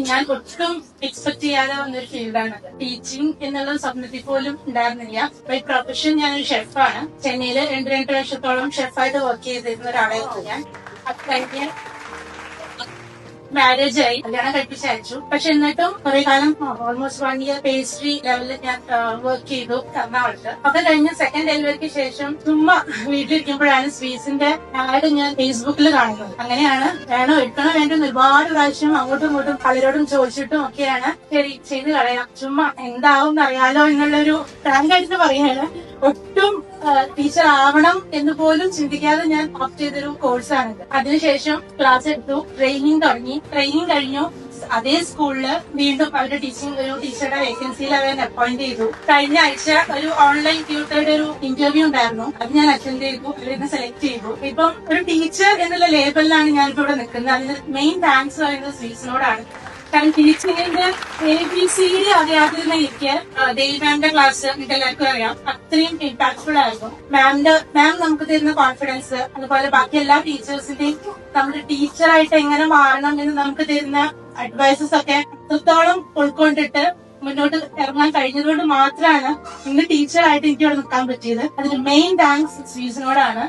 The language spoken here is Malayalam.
ഞാൻ ഒട്ടും എക്സ്പെക്ട് ചെയ്യാതെ വന്നൊരു ഫീൽഡാണ് ടീച്ചിങ് എന്നുള്ള സ്വപ്നത്തിൽ പോലും ഉണ്ടായിരുന്നില്ല. ബൈ പ്രൊഫഷൻ ഞാൻ ഞാനൊരു ഷെഫാണ് ചെന്നൈയിൽ രണ്ട് രണ്ട് വർഷത്തോളം ഷെഫായിട്ട് വർക്ക് ചെയ്തിരുന്ന ഒരാളായിരുന്നു ഞാൻ. അത് കഴിഞ്ഞ് മാരേജ് ആയി കല്യാണം കഴിപ്പിച്ച് അയച്ചു. പക്ഷെ എന്നിട്ടും കുറെ കാലം ഓൾമോസ്റ്റ് വൺ ഇയർ പേസ്ട്രി ലെവലിൽ ഞാൻ വർക്ക് ചെയ്തു എറണാകുളത്ത് അത് കഴിഞ്ഞ് സെക്കൻഡ് ഡെലിവറിക്ക് ശേഷം ചുമ്മാ വീട്ടിലിരിക്കുമ്പോഴാണ് സ്വീസിന്റെ ആഡ് ഞാൻ ഫേസ്ബുക്കിൽ കാണുന്നത്. അങ്ങനെയാണ് വേണോ എടുക്കണോ വേണ്ടെന്ന് ഒരുപാട് പ്രാവശ്യം അങ്ങോട്ടും ഇങ്ങോട്ടും പലരോടും ചോദിച്ചിട്ടും ഒക്കെയാണ് ശരി ചെയ്ത് കളയാം. ചുമ്മാ എന്താവും അറിയാലോ എന്നുള്ളൊരു ഫ്രാങ്കായിട്ട് പറയാണ് ഒട്ടും ടീച്ചർ ആവണം എന്ന് പോലും ചിന്തിക്കാതെ ഞാൻ ഓപ്റ്റ് ചെയ്തൊരു കോഴ്സാണിത് അതിനുശേഷം ക്ലാസ് എടുത്തു. ട്രെയിനിങ് തുടങ്ങി. ട്രെയിനിങ് കഴിഞ്ഞു. അതേ സ്കൂളിൽ വീണ്ടും അവരുടെ ടീച്ചിങ് ഒരു ടീച്ചറുടെ വേക്കൻസിയിൽ അവർ അപ്പോയിന്റ് ചെയ്തു. കഴിഞ്ഞ ആഴ്ച ഒരു ഓൺലൈൻ ട്യൂട്ടറുടെ ഒരു ഇന്റർവ്യൂ ഉണ്ടായിരുന്നു. അത് ഞാൻ അറ്റൻഡ് ചെയ്തു. അവരെന്നെ സെലക്ട് ചെയ്തു. ഇപ്പം ഒരു ടീച്ചർ എന്നുള്ള ലേബലിലാണ് ഞാനിപ്പോ ഇവിടെ നിൽക്കുന്നത്. അതിന് മെയിൻ താങ്ക്സ് പറയുന്നത് സ്വീറ്റ്സിനോടാണ് കാരണം ടീച്ചിങ്ങിന്റെ എ ബി സി ഡി അറിയാതിരുന്ന എനിക്ക് ദേവി മാമിന്റെ ക്ലാസ് നിങ്ങൾക്ക് എല്ലാവർക്കും അറിയാം. അത്രയും ഇമ്പാക്ട്ഫുൾ ആയിരുന്നു. മാമിന്റെ മാം നമുക്ക് തരുന്ന കോൺഫിഡൻസ് അതുപോലെ ബാക്കി എല്ലാ ടീച്ചേഴ്സിന്റെയും നമ്മുടെ ടീച്ചറായിട്ട് എങ്ങനെ മാറണം എന്ന് നമുക്ക് തരുന്ന അഡ്വൈസസ് ഒക്കെ അത്രത്തോളം ഉൾക്കൊണ്ടിട്ട് മുന്നോട്ട് ഇറങ്ങാൻ കഴിഞ്ഞതുകൊണ്ട് മാത്രമാണ് ഇന്ന് ടീച്ചറായിട്ട് എനിക്ക് ഇവിടെ നിൽക്കാൻ പറ്റിയത്. അതിന് മെയിൻ താങ്ക്സ് സ്വീസിനോടാണ്